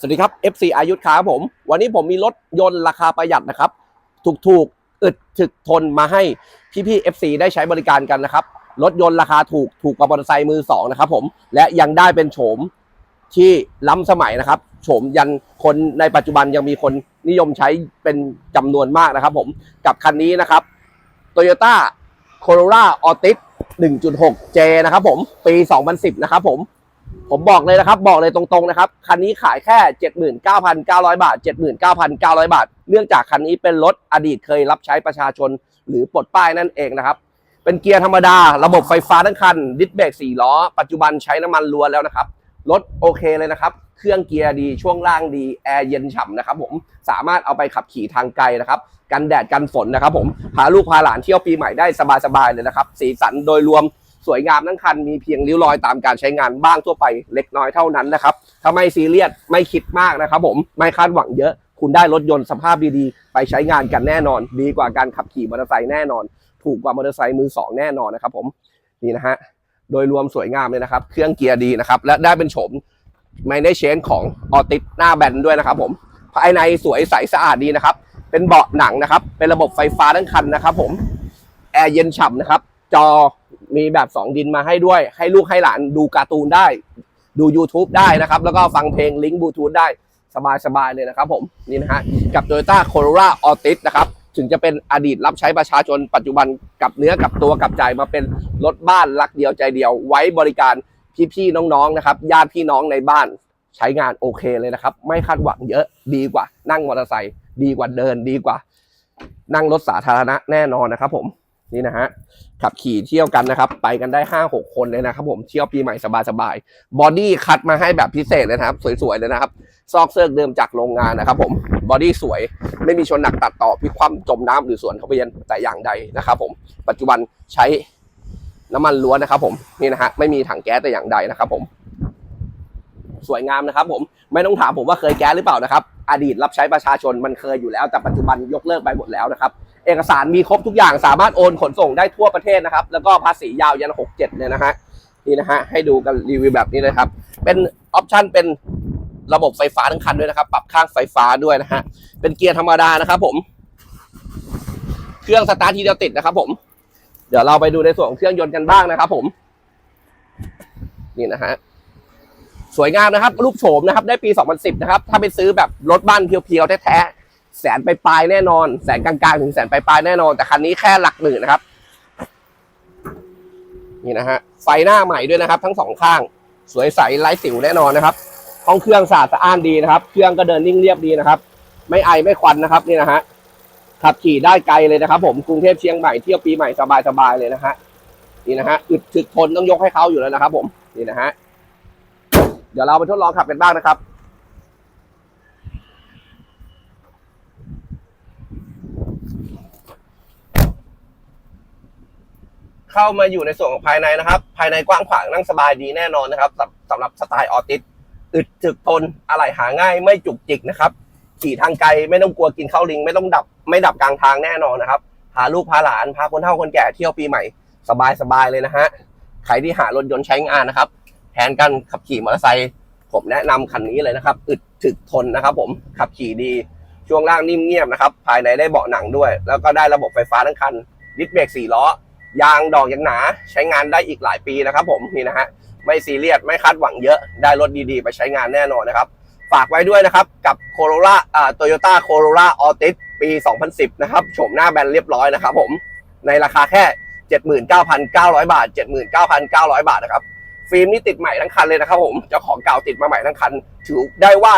สวัสดีครับ FC อายุทธครับผม วันนี้ผมมีรถยนต์ราคาประหยัดนะครับ ถูกๆอึดถึกทนมาให้พี่ๆ FC ได้ใช้บริการกันนะครับ รถยนต์ราคาถูกถูกกว่ามอเตอร์ไซค์มือสองนะครับผมและยังได้เป็นโฉมที่ล้ำสมัยนะครับโฉมยันคนในปัจจุบันยังมีคนนิยมใช้เป็นจำนวนมากนะครับผมกับคันนี้นะครับ Toyota Corolla Altis 1.6J นะครับผมปี 2010 นะครับผม ผมบอกเลยนะครับ บอกเลยตรงๆนะครับ คันนี้ขายแค่ 79,900 บาท 79,900 บาท เนื่องจากคันนี้เป็นรถอดีตเคยรับใช้ประชาชน หรือปลดป้ายนั่นเองนะครับ เป็นเกียร์ธรรมดา ระบบไฟฟ้าทั้งคัน ดิสเบรก4ล้อ ปัจจุบันใช้น้ำมันล้วนแล้วนะครับ รถโอเคเลยนะครับ เครื่องเกียร์ดี ช่วงล่างดี แอร์เย็นฉ่ำนะครับผม สามารถเอาไปขับขี่ทางไกลนะครับ กันแดดกันฝนนะครับผม พาลูกพาหลานเที่ยวปีใหม่ได้สบายๆเลยนะครับ สีสันโดยรวม สวยงามทั้งคันมีเพียงริ้วรอยตามการใช้งานบ้างทั่วไปเล็กน้อยเท่านั้นนะครับถ้าไม่ซีเรียสไม่คิดมากนะครับผมไม่คาดหวังเยอะ คุณได้รถยนต์สภาพดีๆ ไปใช้งานกันแน่นอน ดีกว่าการขับขี่มอเตอร์ไซค์แน่นอน ถูกกว่ามอเตอร์ไซค์มือสองแน่นอนนะครับผมนี่นะฮะโดยรวมสวยงามเลยนะครับ เครื่องเกียร์ดีนะครับและได้เป็นโฉมไม่ได้เชนของออติสหน้าแบนด้วยนะครับผมภายในสวยใสสะอาดดีนะครับ เป็นเบาะหนังนะครับ เป็นระบบไฟฟ้าทั้งคันนะครับผม แอร์เย็นฉ่ำนะครับ จอ มีแบบ2ดินมาให้ด้วย ให้ลูกให้หลานดูการ์ตูนได้ ดู YouTube ได้นะครับ แล้วก็ฟังเพลงลิงก์บลูทูธได้สบายๆเลยนะครับผมนี่นะฮะกับ Toyota Corolla Altis นะครับถึงจะเป็นอดีตรับใช้ประชาชนปัจจุบันกับเนื้อกับตัวกับใจมาเป็นรถบ้านรักเดียวใจเดียว ไว้บริการพี่ๆน้องๆนะครับญาติพี่น้องในบ้านใช้งานโอเคเลยนะครับ ไม่คาดหวังเยอะดีกว่า นั่งมอเตอร์ไซค์ดีกว่าเดินดีกว่า นั่งรถสาธารณะแน่นอนนะครับผม นี่นะฮะขับขี่เที่ยวกันนะครับ ไปกันได้ห้าหกคนเลยนะครับผมเที่ยวปีใหม่สบายๆบอดี้คัดมาให้แบบพิเศษเลยนะครับ สวยๆเลยนะครับ ซอกเซิร์กเดิมจากโรงงานนะครับผมบอดี้สวยไม่มีชนหนักตัดต่อพิคว่ำจมน้ำหรือสวนเข้าไปยันแต่อย่างใดนะครับผมปัจจุบันใช้น้ำมันล้วนนะครับผมนี่นะฮะไม่มีถังแก๊สแต่อย่างใดนะครับผมสวยงามนะครับผมไม่ต้องถามผมว่าเคยแก๊สหรือเปล่านะครับ อดีตรับใช้ประชาชนมันเคยอยู่แล้วแต่ปัจจุบันยกเลิกไปหมดแล้วนะครับ เอกสารมีครบทุกอย่างสามารถโอนขนส่งได้ทั่วประเทศนะครับ แล้วก็ภาษียาวยันหกเจ็ดเลยนะฮะนี่นะฮะให้ดูกันรีวิวแบบนี้เลยครับ เป็นออปชันเป็นระบบไฟฟ้าทั้งคันด้วยนะครับ ปรับข้างไฟฟ้าด้วยนะฮะเป็นเกียร์ธรรมดานะครับผม เครื่องสตาร์ททีเดียวติดนะครับ ผม เดี๋ยวเราไปดูในส่วนของเครื่องยนต์กันบ้างนะครับ ผม นี่นะฮะสวยงามนะครับ รูปโฉมนะครับ ได้ปี 2010 นะครับ ถ้าไปซื้อแบบรถบ้านเพียวๆแท้ๆ แสนไปปลายแน่นอน แสนกลางๆ ถึงแสนไปปลายแน่นอน แต่คันนี้แค่หลักหมื่นนะครับ นี่นะฮะ ไฟหน้าใหม่ด้วยนะครับ ทั้งสองข้าง สวยใสไร้สิวแน่นอนนะครับ ห้องเครื่องสะอาดสะอ้านดีนะครับ เครื่องก็เดินนิ่งเรียบดีนะครับ ไม่ไอไม่ควันนะครับ นี่นะฮะ ขับขี่ได้ไกลเลยนะครับ ผม กรุงเทพเชียงใหม่เที่ยวปีใหม่สบายๆเลยนะฮะ นี่นะฮะ อึดถึกทนต้องยกให้เขาอยู่แล้วนะครับ ผม นี่นะฮะ เดี๋ยวเราไปทดลองขับกันบ้างนะครับ เข้ามาอยู่ในส่วนของภายในนะครับ ภายในกว้างขวางนั่งสบายดีแน่นอนนะครับสำหรับสไตล์ออติสอึดจึกทนอะไรหาง่ายไม่จุกจิกนะครับขี่ทางไกลไม่ต้องกลัวกินข้าวลิง ไม่ต้องดับไม่ดับกลางทางแน่นอนนะครับพาลูกพาหลานพาคนเฒ่าคนแก่เที่ยวปีใหม่สบายสบายเลยนะฮะใครที่หารถยนต์ใช้งานนะครับแทนการขับขี่มอเตอร์ไซค์ผมแนะนำคันนี้เลยนะครับ อึดถึกทนนะครับ ผมขับขี่ดีช่วงล่างนิ่มเงียบนะครับ ภายในได้เบาะหนังด้วย แล้วก็ได้ระบบไฟฟ้าทั้งคันดิสเบรกสี่ล้อ ยางดอกยางหนาใช้งานได้อีกหลายปีนะครับ ผมนี่นะฮะไม่ซีเรียสไม่คาดหวังเยอะได้รถดีๆ ไปใช้งานแน่นอนนะครับ ฝากไว้ด้วยนะครับ กับ Corolla อ่า Toyota Corolla Altis ปี 2010 นะครับโฉมหน้าแบนเรียบร้อยนะครับผมในราคาแค่ 79,900 บาท 79,900 บาทนะครับฟิล์มนี่ติดใหม่ทั้งคันเลยนะครับ ผมเจ้าของเก่าติดมาใหม่ทั้งคัน ถือได้ว่า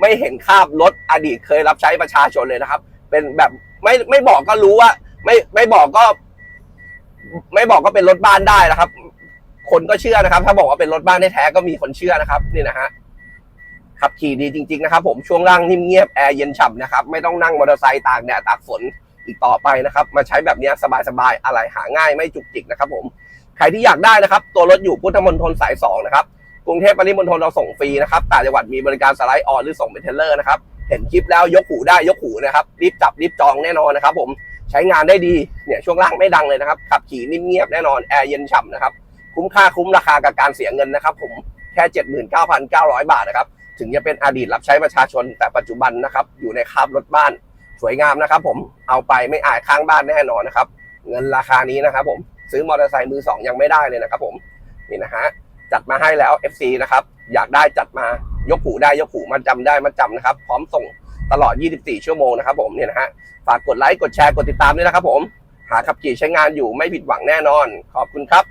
ไม่เห็นคาบรถอดีตเคยรับใช้ประชาชนเลยนะครับ เป็นแบบไม่ไม่บอกก็รู้ว่า ไม่ไม่บอกก็ ไม่บอกก็เป็นรถบ้านได้นะครับ คนก็เชื่อนะครับ ถ้าบอกว่าเป็นรถบ้านแท้ๆก็มีคนเชื่อนะครับนี่นะฮะขับขี่ดีจริง ๆ นะครับ ผมช่วงล่างนิ่มเงียบแอร์เย็นฉ่ำนะครับ ไม่ต้องนั่งมอเตอร์ไซค์ตากแดดตากฝนอีกต่อไปนะครับ มาใช้แบบนี้สบายๆอะไรหาง่ายไม่จุกจิกนะครับ ผมใครที่อยากได้นะครับ ตัวรถอยู่พุทธมณฑลสาย2นะครับกรุงเทพปริมณฑลเราส่งฟรีนะครับต่างจังหวัดมีบริการสไลด์ออนหรือส่งเป็นเทเลอร์นะครับเห็นคลิปแล้วยกหูได้ยกหูนะครับรีบจับรีบจองแน่นอนนะครับ ผม ใช้งานได้ดีเนี่ยช่วงล่างไม่ดังเลยนะครับ ขับขี่นิ่มเงียบแน่นอนแอร์เย็นฉ่ำนะครับ คุ้มค่าคุ้มราคากับการเสียเงินนะครับ ผมแค่ 79,900 บาทนะครับ ถึงจะเป็นอดีตรับใช้ประชาชนแต่ปัจจุบันนะครับ อยู่ในคาบรถบ้านสวยงามนะครับ ผมเอาไปไม่อายข้างบ้านแน่นอนนะครับ เงินราคานี้นะครับ ผมซื้อมอเตอร์ไซค์มือสองยังไม่ได้เลยนะครับ ผมนี่นะฮะจัดมาให้แล้ว FC นะครับ อยากได้จัดมายกหูได้ยกหูมาจำได้มาจำนะครับ พร้อมส่ง ตลอด 24 ชั่วโมงนะครับผมเนี่ยนะฮะฝากกดไลค์กดแชร์กดติดตามด้วยนะครับผมหาขับขี่ใช้งานอยู่ไม่ผิดหวังแน่นอน ขอบคุณครับ